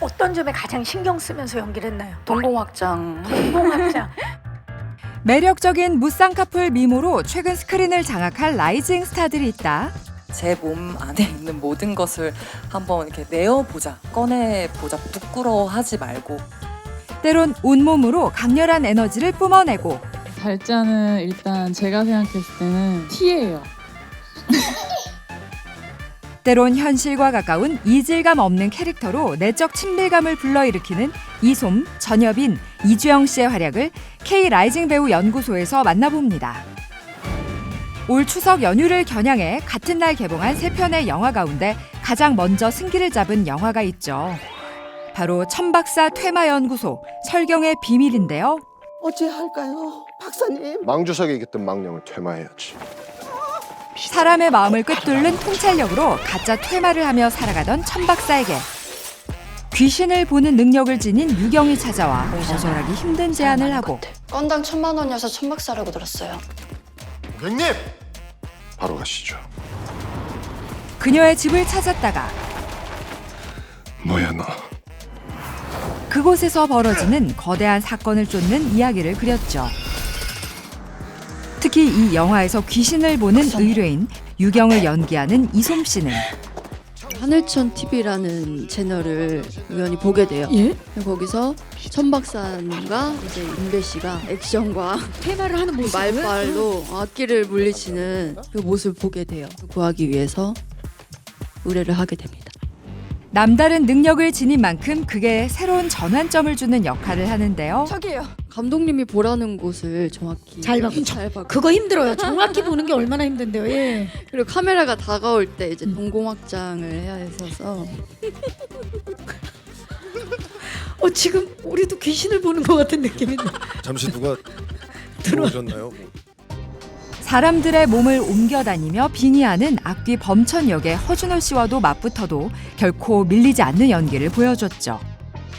어떤 점에 가장 신경 쓰면서 연기를 했나요? 동공 확장. 동공학장. 매력적인 무쌍 커플 미모로 최근 스크린을 장악할 라이징 스타들이 있다. 제 몸 안에 있는 모든 것을 한번 이렇게 내어보자, 꺼내보자, 부끄러워하지 말고 때론 온몸으로 강렬한 에너지를 뿜어내고 달짜는 일단 제가 생각했을 때는 T예요. 때론 현실과 가까운 이질감 없는 캐릭터로 내적 친밀감을 불러일으키는 이솜, 전여빈, 이주영 씨의 활약을 K 라이징 배우 연구소에서 만나봅니다. 올 추석 연휴를 겨냥해 같은 날 개봉한 세 편의 영화 가운데 가장 먼저 승기를 잡은 영화가 있죠. 바로 천박사 퇴마연구소 설경의 비밀인데요. 어찌할까요, 박사님? 망주석에 있던 망령을 퇴마해야지. 사람의 마음을 꿰뚫는 통찰력으로 가짜 퇴마를 하며 살아가던 천박사에게 귀신을 보는 능력을 지닌 유경이 찾아와 거절하기 힘든 제안을 하고 건당 천만 원이어서 천박사라고 들었어요. 고객님! 바로 가시죠. 그녀의 집을 찾았다가 뭐야 너? 그곳에서 벌어지는 거대한 사건을 쫓는 이야기를 그렸죠. 특히 이 영화에서 귀신을 보는 의뢰인 유경을 연기하는 이솜 씨는 하늘천 TV라는 채널을 우연히 보게 돼요. 예? 거기서 천 박사님과 이제 임배 씨가 액션과 테마를 하는 모습 말발로 악기를 물리치는 그 모습을 보게 돼요. 구하기 위해서 의뢰를 하게 됩니다. 남다른 능력을 지닌 만큼 그게 새로운 전환점을 주는 역할을 하는데요. 저기요. 감독님이 보라는 곳을 정확히 잘 봐. 잘 봐. 그거 힘들어요. 정확히 보는 게 얼마나 힘든데요. 예. 그리고 카메라가 다가올 때 이제 동공 확장을 해야 해서 어 지금 우리도 귀신을 보는 것 같은 느낌인데. 잠시 누가. 들어오셨나요? 사람들의 몸을 옮겨 다니며 빙의하는 악귀 범천 역의 허준호 씨와도 맞붙어도 결코 밀리지 않는 연기를 보여줬죠.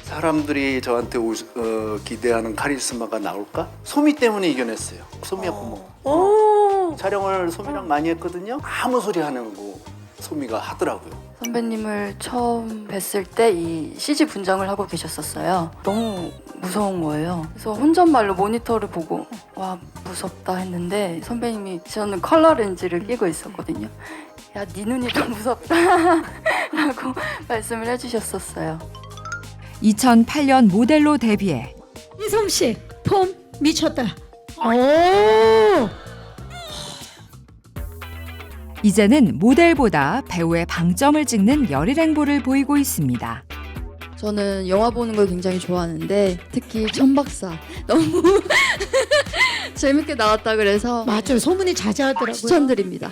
사람들이 저한테 우, 어, 기대하는 카리스마가 나올까? 소미 때문에 이겨냈어요. 소미야 고모. 오. 촬영을 소미랑 많이 했거든요. 아무 소리 하는 거 소미가 하더라고요. 선배님을 처음 뵀을 때 이 CG 분장을 하고 계셨었어요. 너무 무서운 거예요. 그래서 혼잣말로 모니터를 보고 와 무섭다 했는데 선배님이 저는 컬러 렌즈를 끼고 있었거든요. 야, 네 눈이 더 무섭다 라고 말씀을 해주셨었어요. 2008년 모델로 데뷔해 이솜 씨, 폼 미쳤다. 오. 이제는 모델보다 배우의 방점을 찍는 열일 행보를 보이고 있습니다. 저는 영화 보는 걸 굉장히 좋아하는데 특히 천 박사 너무 재밌게 나왔다 그래서 맞아요. 소문이 자자하더라고요. 추천드립니다.